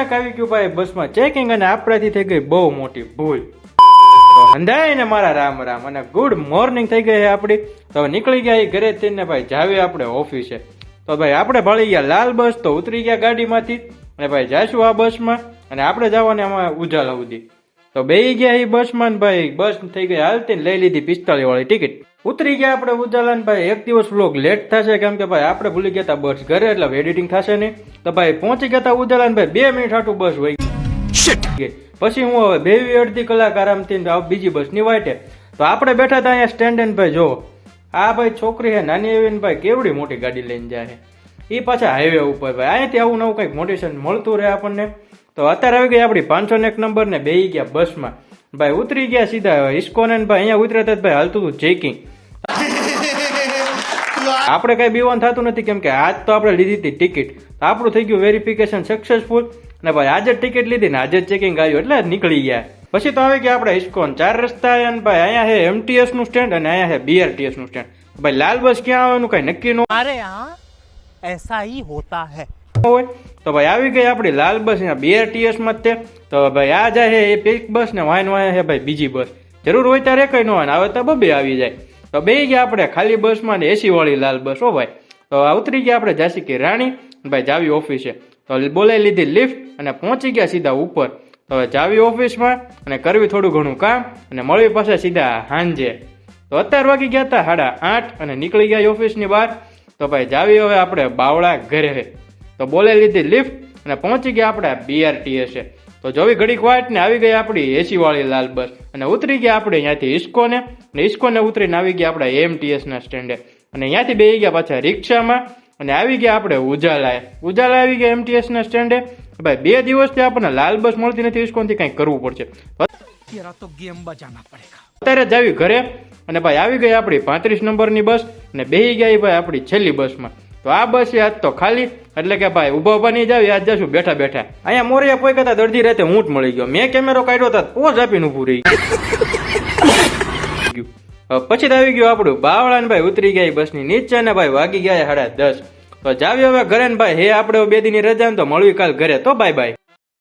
અચાનક આવી ગયું ભાઈ બસમાં ચેકિંગ અને આપણાથી થઈ ગઈ બહુ મોટી ભૂલ. તો હંધાય ને મારા રામ રામ અને ગુડ મોર્નિંગ થઈ ગઈ આપણી. તો નીકળી ગયા ઘરે થઈને ભાઈ જાવી આપણે ઓફિસે. તો ભાઈ આપણે ભળી ગયા લાલ બસ તો ઉતરી ગયા ગાડીમાંથી. અને ભાઈ જાશું આ બસમાં. અને આપણે જવાને આમાં ઉજાલા સુધી તો બે ગયા એ બસમાં ભાઈ બસ થઈ ગઈ હાલતી લઈ લીધી પિસ્તાળી વાળી ટિકિટ. ઉતરી ગયા આપણે ઉજાલાન ભાઈ એક દિવસ વ્લોગ લેટ થશે કેમ કે ભાઈ આપણે ભૂલી ગયા બસ ઘરે એટલે એડિટિંગ થશે નહીં. તો ભાઈ પહોંચી ગયા ઉજાલાન ભાઈ બે મિનિટ હાટું બસ હોય પછી હું હવે બેવી અડધી કલાક આરામથી આવ બીજી બસની વાટે તો આપણે બેઠા હતા અહીંયા સ્ટેન્ડ ને ભાઈ જો આ ભાઈ છોકરી હે નાની એવી ભાઈ કેવડી મોટી ગાડી લઈને જાય એ પાછા હાઈવે ઉપર ભાઈ. અહીંયાથી આવું નવું કંઈક મોટિવેશન મળતું રહે આપણને. તો અત્યારે આવી ગઈ આપણી પાંચસો ને એક નંબર ને બેહી ગયા બસમાં. ભાઈ ઉતરી ગયા સીધા ઇસ્કોન ભાઈ અહીંયા ઉતર્યા ભાઈ હાલતું હતું ચેકિંગ આપણે કઈ બીવાન થતું નથી કેમ કે આજ તો આપણે લીધી હતી ટિકિટ. તો આપણું થઈ ગયું વેરિફિકેશન સક્સેસફુલ ને ભાઈ આજે ટિકિટ લીધી ને આજે જ ચેકિંગ આવ્યું એટલે નીકળી ગયા. પછી તો આવી ગયા આપણે ઇસ્કોન ચાર રસ્તા અને ભાઈ અહીંયા છે એમટીએસનું સ્ટેન્ડ અને અહીંયા છે બીઆરટીએસનું સ્ટેન્ડ ભાઈ લાલ બસ ક્યાં આવે એનું કઈ નક્કી નું અરે હા એસા હોતા હે. હોય? તો ભાઈ આવી ગઈ આપણી લાલ બસ અહીંયા બીઆરટીએસમાં જ તે તો ભાઈ આ જાય છે એ પેક બસ ને વાયન વાય છે ભાઈ બીજી બસ. જરૂર હોય ત્યારે કઈ ન હોય ને આવે તો બબે આવી જાય. તો બે ગયા આપણે ખાલી બસમાં ને એસી વાળી લાલ બસ, હો ભાઈ. તો ઉતરી ગયા આપણે જાસી કે રાણી ભાઈ જાવી ઓફિસે. તો બોલાવી લીધી લિફ્ટ અને પહોંચી ગયા સીધા ઉપર. તો જાવી ઓફિસમાં અને કરવી થોડું ઘણું કામ અને મળવી પાસે સીધા હાંજે. તો અત્યાર વાગી ગયા હતા સાડા આઠ અને નીકળી ગયા ઓફિસની બહાર. તો ભાઈ જાવી હવે આપણે બાવળા ઘરે તો બોલે લીધી લિફ્ટ અને પહોંચી ગયા આપણે બીઆરટીએસે તો જોવી ઘડીક વાટ ને આવી ગઈ આપણી એસીવાળી લાલ બસ. અને ઉતરી ગયા આપણે અહીંયાથી ઇસ્કોને અને ઇસ્કોને ઉતરીને આવી ગયા આપણા એમટીએસના સ્ટેન્ડે. અને અહીંયાથી બેસી ગયા પાછા રિક્ષામાં. અને આવી ગયા આપણે ઉજાલાએ. ઉજાલા આવી ગયા એમટીએસ ના સ્ટેન્ડે. ભાઈ બે દિવસથી આપણને લાલ બસ મળતી નથી ઇસ્કોનથી કંઈક કરવું પડશે. અત્યારે જ આવી ઘરે. અને ભાઈ આવી ગઈ આપણી પાંત્રીસ નંબરની બસ. અને બેસી ગયા ભાઈ આપણી છેલ્લી બસમાં. તો આ બસ યાદ તો ખાલી. એટલે કે ભાઈ ઊભા ઊભા નહીં જાવી યાદ જશું, બેઠા બેઠા. અહીંયા મોરિયા પોઈ કરતા દર્દી રાતે હું મળી ગયો. મેં કેમેરો કાઢ્યો હતા પોઝ આપીને ઊભું રહી ગયું. પછી આવી ગયું આપણું. બાવળાને ભાઈ ઉતરી ગયા બસની નીચે ને ભાઈ વાગી ગયા સાડા દસ. તો જાવી હવે ઘરે ને ભાઈ, હે, આપણે બે દીની રજા ને તો મળવી કાલ ઘરે. તો બાય બાય